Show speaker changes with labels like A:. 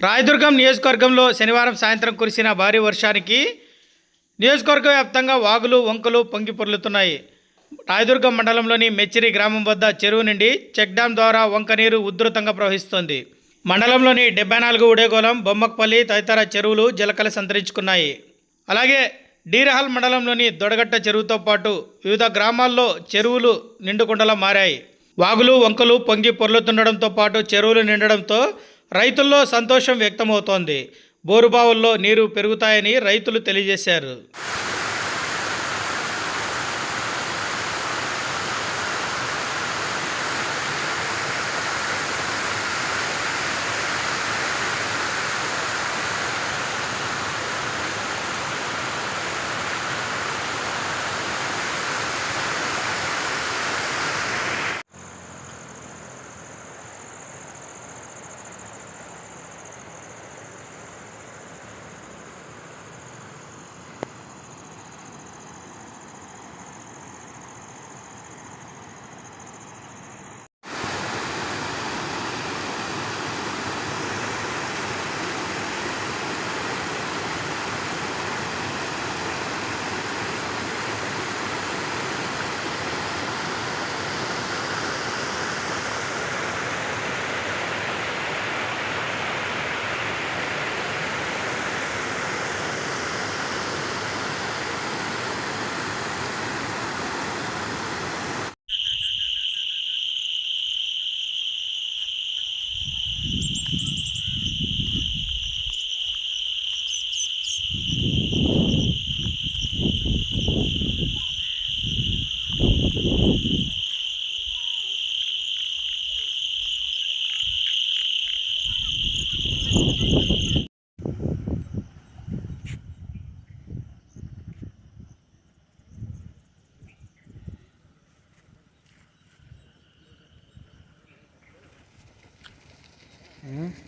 A: రాయదుర్గం నియోజకవర్గంలో శనివారం సాయంత్రం కురిసిన భారీ వర్షానికి నియోజకవర్గ వ్యాప్తంగా వాగులు వంకలు పొంగి పొర్లుతున్నాయి. రాయదుర్గం మండలంలోని మెచ్చిరి గ్రామం వద్ద చెరువు నుండి చెక్ డ్యాం ద్వారా వంక నీరు ఉధృతంగా ప్రవహిస్తోంది. మండలంలోని డెబ్బై నాలుగు ఉడేగోళం బొమ్మకపల్లి తదితర చెరువులు జలకల సంతరించుకున్నాయి. అలాగే డీరహల్ మండలంలోని దొడగట్ట చెరువుతో పాటు వివిధ గ్రామాల్లో చెరువులు నిండుకుండలా మారాయి. వాగులు వంకలు పొంగి పొర్లుతుండడంతో పాటు చెరువులు నిండడంతో రైతుల్లో సంతోషం వ్యక్తమవుతోంది. బోరుబావుల్లో నీరు పెరుగుతాయని రైతులు తెలియజేశారు. Mm-hmm.